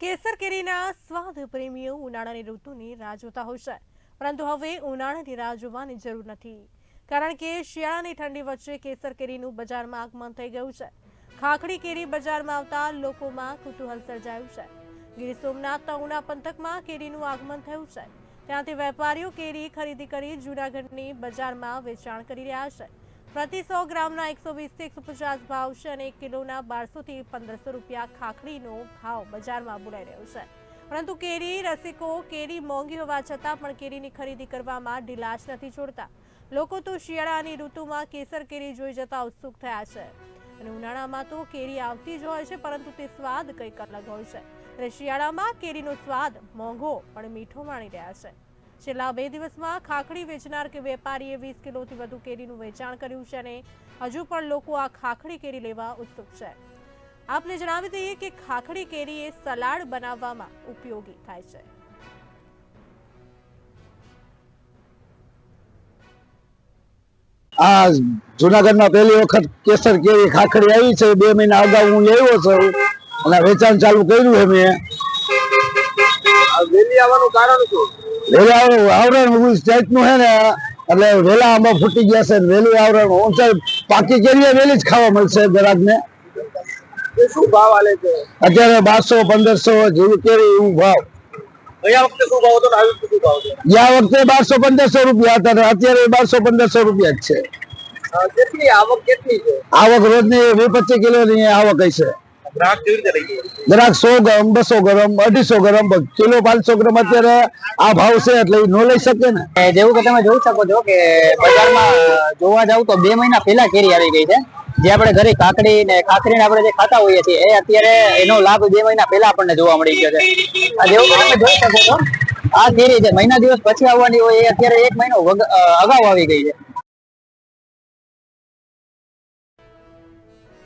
કેસર કેરીના સ્વાદ પ્રેમીઓ ઉનાળાની ઋતુની રાહ જોતા હોય છે. પરંતુ હવે ઉનાળાની રાહ જોવાની જરૂર નથી. કારણ કે શિયાળાની ઠંડી વચ્ચે કેસર કેરીનું બજારમાં આગમન થઈ ગયું છે. ખાખડી કેરી બજારમાં આવતા લોકોમાં કુતૂહલ સર્જાયું છે. ગીર સોમનાથ ઉના પંથકમાં કેરીનું આગમન થયું છે. ત્યાંથી વેપારીઓ કેરી ખરીદી કરી જૂનાગઢની બજારમાં વેચાણ કરી રહ્યા છે. પ્રતિ સો ગ્રામના એકસો વીસથી એકસો પચાસ ભાવ છે અને એક કિલોના બારસોથી પંદરસો રૂપિયા ખાખડીનો ભાવ બજારમાં બોલાઈ રહ્યો છે. પરંતુ કેરી, રસિકો, કેરી મોંઘી હોવા છતાં પણ કેરીની ખરીદી કરવામાં ઢીલાશ નથી છોડતા. લોકો તો શિયાળાની ઋતુમાં કેસર કેરી જોઈ જતા ઉત્સુક થયા છે. અને ઉનાળામાં તો કેરી આવતી જ હોય છે, પરંતુ તે સ્વાદ કંઈક અલગ હોય છે. અને શિયાળામાં કેરીનો સ્વાદ મોંઘો પણ મીઠો માણી રહ્યા છે. છેલ્લા બે દિવસમાં ખાખડી વેચનાર કે વેપારીએ વીસ કિલોથી વધુ કેરીનું વેચાણ કર્યું છે અને હજુ પણ લોકો આ ખાખડી કેરી લેવા ઉત્સુક છે. આપને જણાવી દઈએ કે ખાખડી કેરી એ સલાડ બનાવવામાં ઉપયોગી થાય છે. આ જુનાગઢમાં પહેલી વખત કેસર કેરી ખાખડી આવી છે. બે મહિના અગાઉ હું લેવો છું અને વેચાણ ચાલુ કર્યું છે મેં. વેલી આવવાનું કારણ શું? વેલા આવરણ સ્ટેટનું છે ને એટલે વેલા આમાં ફૂટી ગયા છે વેલું આવરણ. હું સાહેબ પાકી કેરી વેલી જ ખાવા મળશે ગ્રાહક ને એ શું ભાવ આલે છે? અત્યારે બારસો પંદરસો જેવી કેરી એવું ભાવ. ગયા વખતે બારસો પંદરસો રૂપિયા હતા ને અત્યારે બારસો પંદરસો રૂપિયા જ છે. આવક રોજની વીસ પચીસ કિલો ની આવક હશે. ગ્રાહક કેવી રીતે લઈએ ગ્રાહક સો ગ્રામ બસો ગ્રામ અઢીસો ગ્રામ કિલો પાંચસો ગ્રામ અત્યારે આ ભાવ છે એટલે ન લઈ શકે ને. જેવું કે તમે જોઈ શકો છો કે બજારમાં જોવા જાવ તો બે મહિના પહેલા કેરી આવી ગઈ છે. જે આપણે ઘરે કાકડી ને ખાખરી ને આપણે જે ખાતા હોઈએ છીએ એ અત્યારે એનો લાભ બે મહિના પહેલા આપણને જોવા મળી ગયો છે. આ જેવું કે તમે જોઈ શકો છો આ કેરી છે મહિના દિવસ પછી આવવાની હોય એ અત્યારે એક મહિનો અગાઉ આવી ગઈ છે.